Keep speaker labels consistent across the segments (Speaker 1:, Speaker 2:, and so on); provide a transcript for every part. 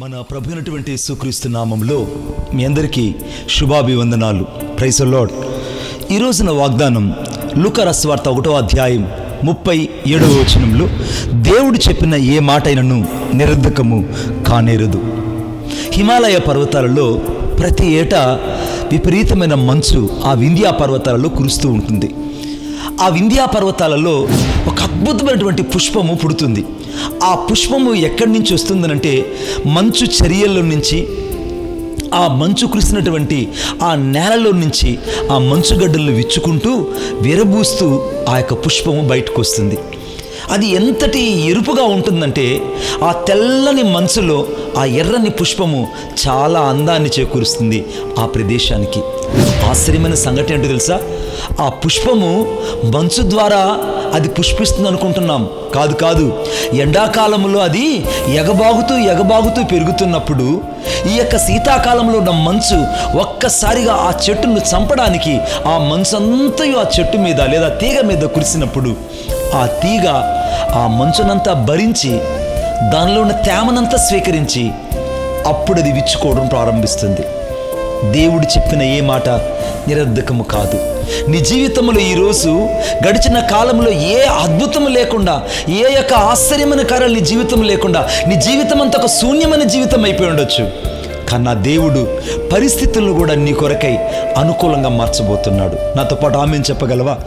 Speaker 1: మన ప్రభు అయినటువంటి సుక్రీస్తు నామంలో మీ అందరికీ శుభాభివందనాలు. ప్రైస్ లార్డ్ ఈ రోజున వాగ్దానం లుకరస్వార్త ఒకటో అధ్యాయం ముప్పై ఏడవ వచనంలో దేవుడు చెప్పిన ఏ మాటైనను నిరర్ధకము కానేరదు. హిమాలయ పర్వతాలలో ప్రతి ఏటా విపరీతమైన మంచు ఆ వింధ్యా పర్వతాలలో కురుస్తూ ఉంటుంది. ఆ వింధ్యా పర్వతాలలో ఒక అద్భుతమైనటువంటి పుష్పము పుడుతుంది. ఆ పుష్పము ఎక్కడి నుంచి వస్తుందనంటే మంచు చర్యల్లో నుంచి ఆ మంచు కురిసినటువంటి ఆ నేలలో నుంచి ఆ మంచుగడ్డలను విచ్చుకుంటూ విరబూస్తూ ఆ యొక్క పుష్పము బయటకు వస్తుంది. అది ఎంతటి ఎరుపుగా ఉంటుందంటే ఆ తెల్లని మంచులో ఆ ఎర్రని పుష్పము చాలా అందాన్ని చేకూరుస్తుంది ఆ ప్రదేశానికి. ఆశ్చర్యమైన సంఘటన ఏంటో తెలుసా? ఆ పుష్పము మంచు ద్వారా అది పుష్పిస్తుంది అనుకుంటున్నాం. కాదు కాదు. ఎండాకాలంలో అది ఎగబాగుతూ ఎగబాగుతూ పెరుగుతున్నప్పుడు ఈ యొక్క శీతాకాలంలో ఉన్న మంచు ఒక్కసారిగా ఆ చెట్టును చంపడానికి ఆ మంచు అంతయు ఆ చెట్టు మీద లేదా తీగ మీద కురిసినప్పుడు ఆ తీగ ఆ మంచునంతా భరించి దానిలో ఉన్న తేమనంతా స్వీకరించి అప్పుడు అది విచ్చుకోవడం ప్రారంభిస్తుంది. దేవుడు చెప్పిన ఏ మాట నిరర్ధకము కాదు. నీ జీవితంలో ఈరోజు గడిచిన కాలంలో ఏ అద్భుతం లేకుండా ఏ యొక్క ఆశ్చర్యమైన కార్యాలు నీ జీవితం లేకుండా నీ జీవితం అంత ఒక శూన్యమైన జీవితం అయిపోయి ఉండొచ్చు. కానీ నా దేవుడు పరిస్థితులను కూడా నీ కొరకై అనుకూలంగా మార్చబోతున్నాడు. నాతో పాటు ఆమె చెప్పగలవా?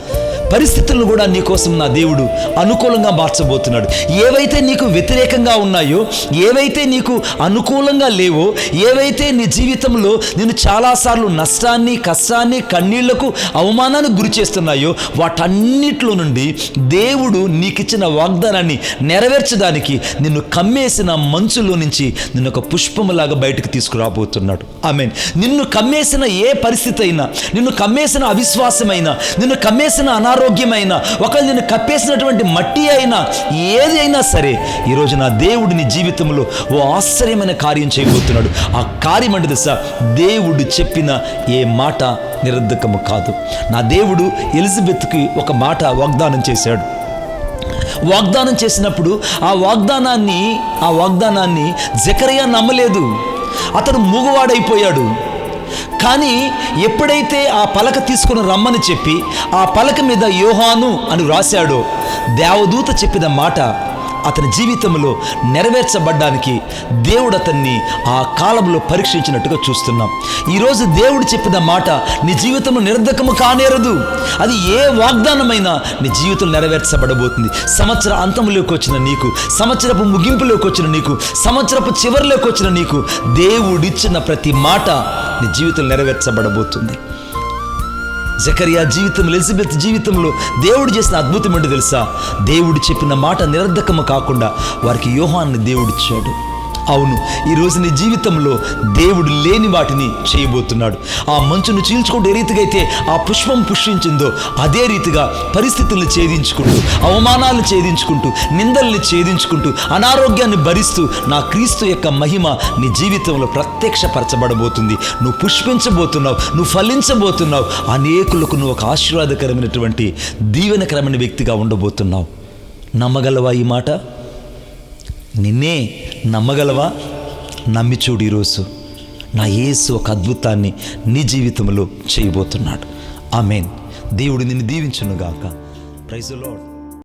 Speaker 1: పరిస్థితులను కూడా నీకోసం నా దేవుడు అనుకూలంగా మార్చబోతున్నాడు. ఏవైతే నీకు వ్యతిరేకంగా ఉన్నాయో ఏవైతే నీకు అనుకూలంగా లేవో ఏవైతే నీ జీవితంలో నేను చాలాసార్లు నష్టాన్ని కష్టాన్ని కన్నీళ్ళకు అవమానానికి గురి చేస్తున్నాయో వాటన్నిటిలో నుండి దేవుడు నీకిచ్చిన వాగ్దానాన్ని నెరవేర్చడానికి నిన్ను కమ్మేసిన మంచులో నుంచి నిన్ను ఒక పుష్పములాగా బయటకు తీసుకురాబోతున్నాడు. ఐ మీన్ నిన్ను కమ్మేసిన ఏ పరిస్థితి అయినా నిన్ను కమ్మేసిన అవిశ్వాసమైనా నిన్ను కమ్మేసిన అనారోగ్యమైన ఒకళ్ళు నేను కప్పేసినటువంటి మట్టి అయినా ఏది అయినా సరే ఈరోజు నా దేవుడు నీ జీవితంలో ఓ ఆశ్చర్యమైన కార్యం చేయబోతున్నాడు. ఆ కార్యం అంటే దశ దేవుడు చెప్పిన ఏ మాట నిరర్ధకము కాదు. నా దేవుడు ఎలిజబెత్కి ఒక మాట వాగ్దానం చేశాడు. వాగ్దానం చేసినప్పుడు ఆ వాగ్దానాన్ని ఆ వాగ్దానాన్ని జకరియా నమ్మలేదు. అతను మూగవాడైపోయాడు. కానీ ఎప్పుడైతే ఆ పలక తీసుకుని రమ్మని చెప్పి ఆ పలక మీద యోహాను అని రాశాడో దేవదూత చెప్పిన మాట అతని జీవితంలో నెరవేర్చబడ్డానికి దేవుడు అతన్ని ఆ కాలంలో పరీక్షించినట్టుగా చూస్తున్నాం. ఈరోజు దేవుడు చెప్పిన మాట నీ జీవితంలో నిరర్ధకము కానేరదు. అది ఏ వాగ్దానమైనా నీ జీవితం నెరవేర్చబడబోతుంది. సంవత్సర అంతంలోకి వచ్చిన నీకు సంవత్సరపు ముగింపులోకి వచ్చిన నీకు సంవత్సరపు చివరిలోకి వచ్చిన నీకు దేవుడిచ్చిన ప్రతి మాట నీ జీవితం నెరవేర్చబడబోతుంది. జకరియా జీవితం ఎలిజబెత్ జీవితంలో దేవుడు చేసిన అద్భుతం ఏంటో తెలుసా? దేవుడు చెప్పిన మాట నిరర్ధకము కాకుండా వారికి యోహాన్ని దేవుడిచ్చాడు అవును ఈరోజు నీ జీవితంలో దేవుడు లేని వాటిని చేయబోతున్నాడు. ఆ మంచును చీల్చుకుంటే రీతిగా అయితే ఆ పుష్పం పుష్పించిందో అదే రీతిగా పరిస్థితులను ఛేదించుకుంటూ అవమానాలను ఛేదించుకుంటూ నిందల్ని ఛేదించుకుంటూ అనారోగ్యాన్ని భరిస్తూ నా క్రీస్తు యొక్క మహిమ నీ జీవితంలో ప్రత్యక్షపరచబడబోతుంది. నువ్వు పుష్పించబోతున్నావు నువ్వు ఫలించబోతున్నావు అనేకులకు నువ్వు ఒక ఆశీర్వాదకరమైనటువంటి దీవెనకరమైన వ్యక్తిగా ఉండబోతున్నావు. నమ్మగలవా ఈ మాట? నిన్నే నమ్మగలవా? నమ్మి చూడు ఈరోజు నా యేసు ఒక అద్భుతాన్ని నీ జీవితంలో చేయబోతున్నాడు. ఆమెన్. దేవుడు నిన్ను దీవించునుగాక. ప్రైజ్